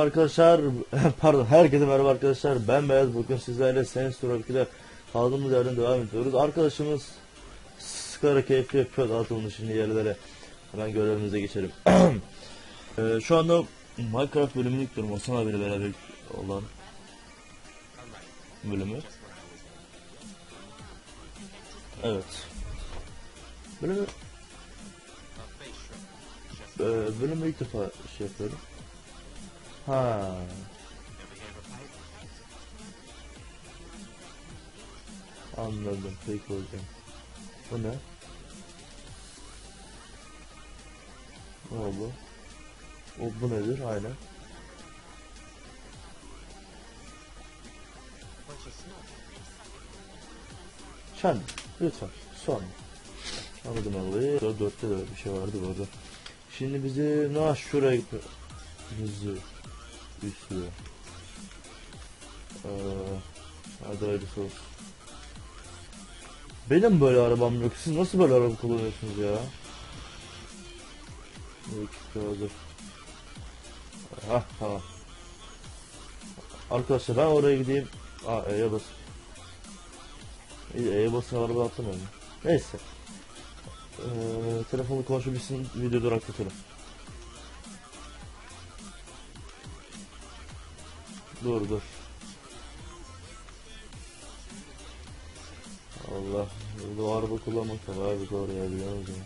Arkadaşlar pardon herkese merhaba arkadaşlar. Ben Beyaz bugün sizlerle Row 2'de kaldığımız yerden devam ediyoruz. Arkadaşımız Skara keyfi yapıyor dağıtılmış şimdi yerlere. Hemen görevimize geçelim. Ee, şu anda Minecraft bölümünü yüklüyorum Hasan abiyle beraber olan bölümü. Evet. Bölümü Ee, bölümü ilk defa şey yapıyorum Ha. Anladım. Peki hocam. Bu ne? Ne oldu? O bu nedir? Aynen. Sen lütfen son. Anladım olayı. Dört- Dörtte de bir şey vardı bu arada. Şimdi bizi ne şuraya gitti. Hızlı. Üstü. Ee, hadi hayırlısı olsun. Benim böyle arabam yok. Siz nasıl böyle araba kullanıyorsunuz ya? Dakika hazır. Hah tamam. Arkadaşlar ben oraya gideyim. Aa E'ye bas. E'ye basın araba atlamıyorum. Neyse. Ee, telefonu konuşabilsin video duraklatalım. Dur. Allah. Bu araba kullanmak da abi zor ya biliyor musun?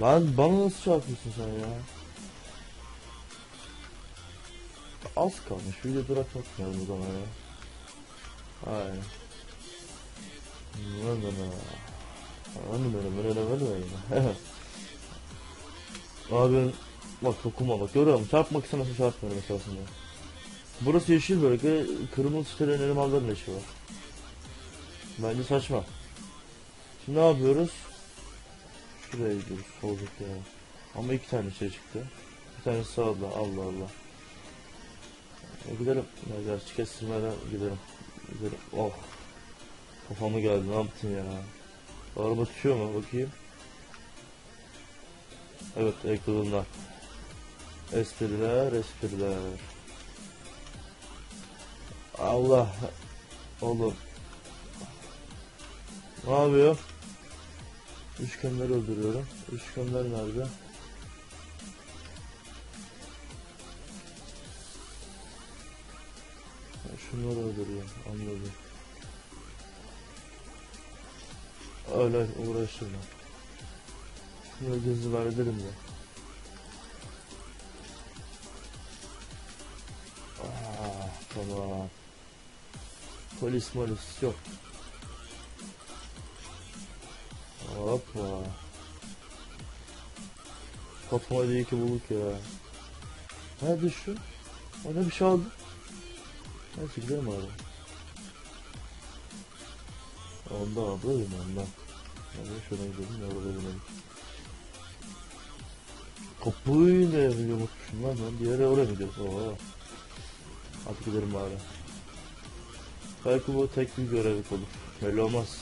Lan bana nasıl çarpıyorsun sen ya? Az kalmış. Video duraklatmayalım o zaman ya. Aynen. Ne ne ne. Öyle öyle öyle. Abi bak dokuma bak görüyor musun? Çarpmak istemezsen çarpmıyorum esasında. Burası yeşil bölge, kırmızı sitelerin elemanların işi var. Bence saçma. Şimdi ne yapıyoruz? Şuraya gidiyoruz, olacak ya. Ama iki tane şey çıktı. Bir tanesi sağda, Allah Allah. E, gidelim, ya gerçi kestirmeden gidelim. Gidelim, oh. Kafamı geldi, ne yaptın ya? Araba tutuyor mu? Bakayım. Evet, ekranlar. Espriler, espriler. Allah. Oğlum. Ne yapıyor? Üçgenleri öldürüyorum. Üçgenler nerede? Şunları öldürüyorum. Anladım. Öyle uğraştırma. Şunları gözü ver edelim tamam. Polis molis yok. Hoppa. Kafama iyi ki bulduk ya. Nerede şu? Ona bir şey aldı. Neyse gidelim abi. Ondan abla değil mi ondan? Yani şuna gidelim ya orada gidelim. Kapıyı ne yapıyor unutmuşum lan ben. Diğeri oraya mı gidiyoruz? Oo. Hadi gidelim bari. Belki bu tek bir görevlik olur. Belli olmaz.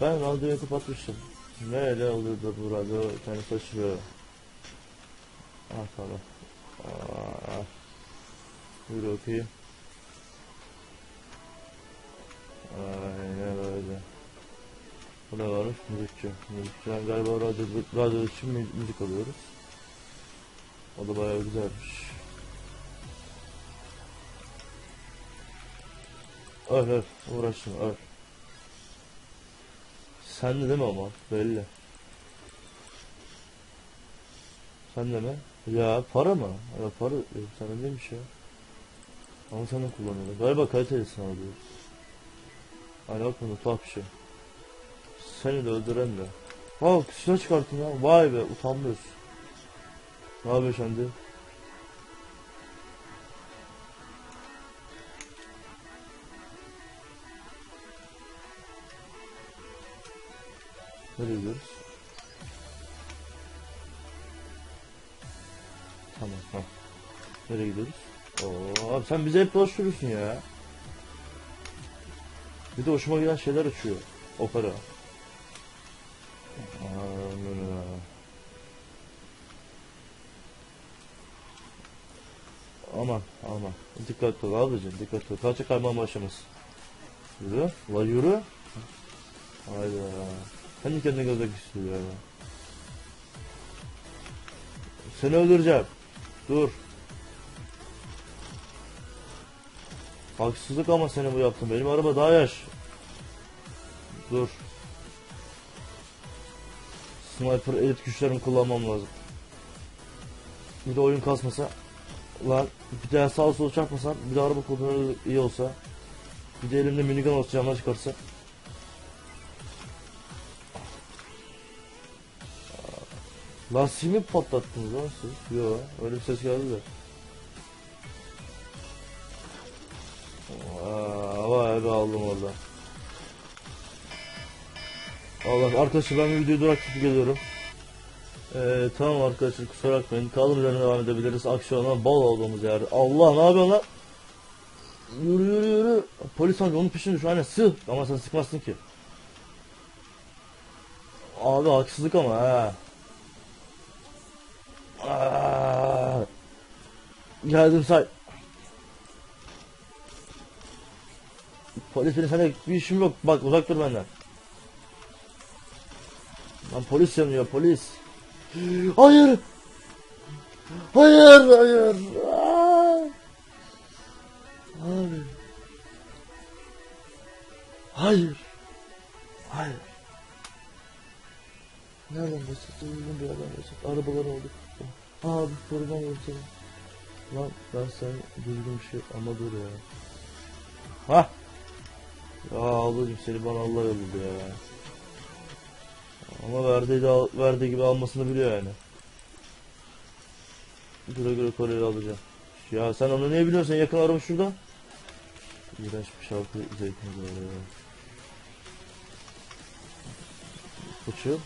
Ben radyoyu kapatmıştım. Ne ele alıyordu bu radyo? Kendisi açıyor. Ah tamam. Aa, Yürü okuyayım. Aynen öyle. Bu ne varmış? Müzikçi. Müzikçiden galiba radyo, radyo için mü- müzik alıyoruz. O da bayağı güzelmiş. Öl öl. Uğraşma öl. Sen de değil mi ama? Belli. Sen de mi? Ya para mı? Ya para e, sana neymiş ya? Ama sen de kullanıyorsun. Galiba kalitelisin abi. Hani bak bunu tuhaf bir şey. Seni de öldüren de. Aa silah çıkarttın ya. Vay be utanmıyorsun. Ne yapıyorsun şimdi? Nereye gidiyoruz? Tamam ha. Nereye gidiyoruz? Oo, abi sen bize hep dolaştırıyorsun ya. Bir de hoşuma giden şeyler açıyor. Opera. Aa, Aman aman. Dikkatli ol abicim dikkatli ol. Kalça kaymağın başlamasın. Yürü. La yürü. Hayda. Kendi kendine gözmek istiyor ya. Seni öldüreceğim. Dur. Haksızlık ama seni bu yaptın. Benim araba daha yaş. Dur. Sniper elit güçlerimi kullanmam lazım. Bir de oyun kasmasa. Lan bir daha sağ sol çarpmasam. Bir de araba kontrolü iyi olsa. Bir de elimde minigun olsa camdan çıkarsa. Lastiğimi patlattınız lan siz. Yo öyle ses geldi de. Vay be aldım orada. Allah arkadaşlar ben bir videoyu duraklayıp geliyorum. Ee, tamam arkadaşlar kusura bakmayın. Kaldığımız yerden devam edebiliriz. Aksiyona bol olduğumuz yer. Allah ne yapıyorsun lan? Yürü yürü yürü. Polis amca onun peşinde şu an sığ. Ama sen sıkmazsın ki. Abi haksızlık ama ha. Geldim say. Polis benim sana bir işim yok. Bak uzak dur benden. Lan polis yanıyor polis. Hayır. Hayır hayır. Abi. Hayır. Hayır. Nereden başlattı? Uygun bir yerden başlattı. Arabalar oldu. Abi korumam yok. Lan ben sen düzgün bir şey ama dur ya. Ha. Ya ablacım seni bana Allah yolladı ya. Ama verdiği, de al- verdiği gibi almasını biliyor yani. Güle güle kolyeyi alacağım. Ya sen onu niye biliyorsun? Yakın aramış şurada. İğrenç bir şarkı zevkine göre ya. Koçum.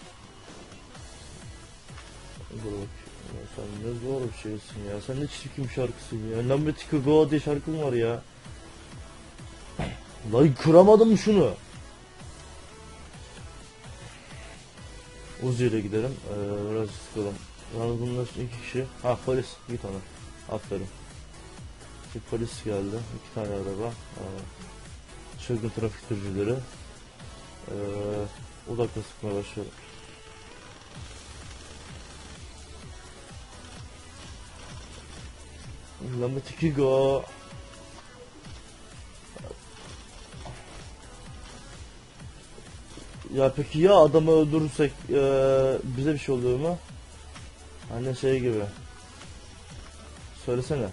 Dur bak. Ya sen ne zor bir şeysin ya. Sen ne çirkin bir şarkısın ya. Number Ticker Go diye şarkın var ya. Lan kıramadım şunu. Uzi ile gidelim. Ee, biraz sıkalım. Yalnız bunlar iki kişi. Ha polis. Git ona. Aferin. Bir polis geldi. iki tane araba. Ee, çılgın trafik sürücüleri. Ee, uzakta sıkmaya başlıyorum. Number two go. Ya peki ya adamı öldürürsek eee, bize bir şey oluyor mu? Hani şey gibi. Söylesene.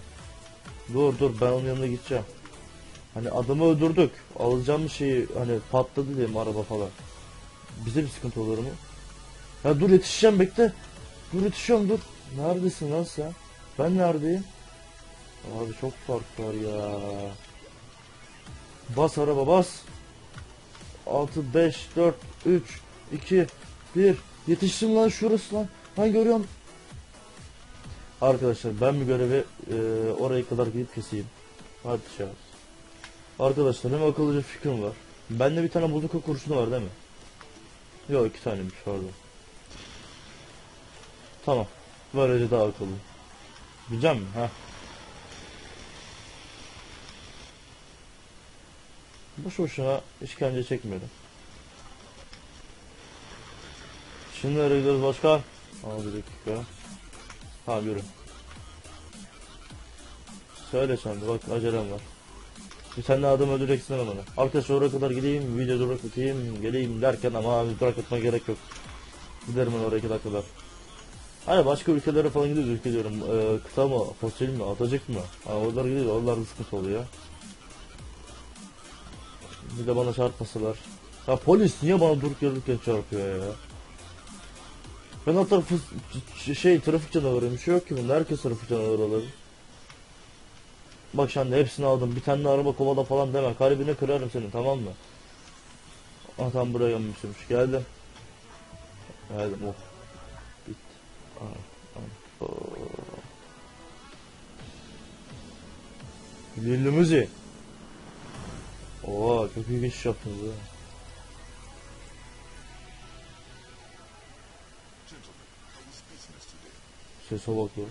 Dur dur ben onun yanına gideceğim. Hani adamı öldürdük. Alacağım şeyi hani patladı diyelim araba falan. Bize bir sıkıntı olur mu? Ya dur yetişeceğim bekle. Dur yetişiyorum dur. Neredesin lan sen? Ben neredeyim? Abi çok fark var ya. Bas araba bas. 6 5 4 3 2 1 Yetiştim lan şurası lan. Ben görüyorum. Arkadaşlar ben bir görevi e, oraya kadar gidip keseyim. Hadi çağır. Arkadaşlar benim akıllıca fikrim var. Bende bir tane buzuka kurşunu var değil mi? Yok iki taneymiş pardon. Tamam. Böylece daha akıllı. Bileceğim mi? Heh. Boş boşuna işkence çekmiyorum. Şimdi nereye gidiyoruz başkan? Aa bir dakika. Tamam yürü. Söyle sen bak acelem var. Bir de adam öldüreceksin ama bana. Arkadaşlar oraya kadar gideyim, video duraklatayım, geleyim derken ama abi duraklatma gerek yok. Giderim ben oraya iki dakikada. Hani başka ülkelere falan gidiyoruz ülke diyorum. Ee, kıta mı, fosil mi, atacak mı? Ha, oralara gidiyor, oralarda sıkıntı oluyor. Bir de bana çarpmasalar. Ya polis niye bana durup dururken çarpıyor ya? Ben hatta fıs- şey trafik canavarıyım. Bir şey yok ki bunda. Herkes trafik canavarı olabilir. Bak anda hepsini aldım. Bir tane araba kovala falan deme. Kalbine kırarım seni tamam mı? Ah tam buraya gelmişmiş. Geldim. Geldim. Oh. Bit. Ah, ah, oh. Lilli müziği. Oo çok iyi geçiş yaptınız ha. Sese bak ya.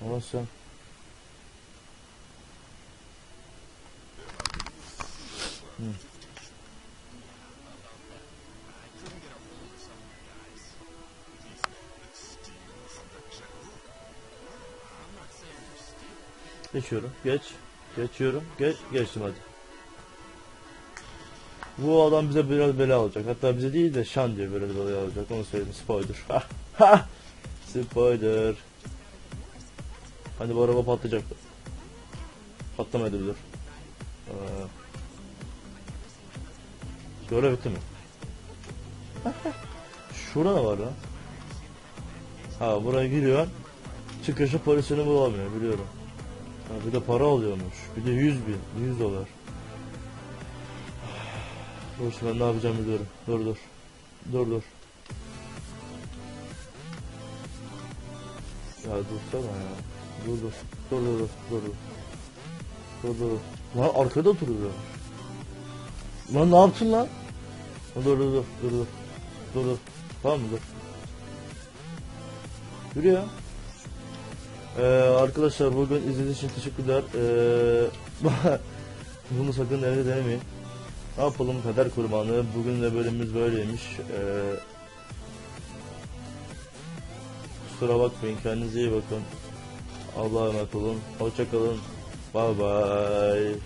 Ama sen. Geçiyorum. Geç. Geçiyorum. Geç. Geçtim hadi. Bu adam bize biraz bela olacak. Hatta bize değil de Şan diye biraz bela olacak. Onu söyleyeyim. Spoiler. Spoiler. Hani bu araba patlayacaktı. Patlamadı bilir. Ee, Görev bitti mi? Şurada ne var lan? Ha buraya giriyor. Çıkışı polisini bulamıyor biliyorum. Ha, bir de para alıyormuş. Bir de 100 bin. 100 dolar. Dur şimdi ne yapacağım biliyorum. Dur dur. Dur dur. Ya dursana ya. Dur dur. Dur dur dur. Dur dur. Dur dur. Lan arkada oturuyor. Lan ne yaptın lan? Dur dur dur. Dur dur. Dur dur. Tamam mı dur. Yürü ya. Ee, arkadaşlar bugün izlediğiniz için teşekkürler. Ee, bunu sakın evde denemeyin. Ne yapalım kader kurbanı. Bugün de bölümümüz böyleymiş. Ee, kusura bakmayın. Kendinize iyi bakın. Allah'a emanet olun. Hoşçakalın. Bye bye.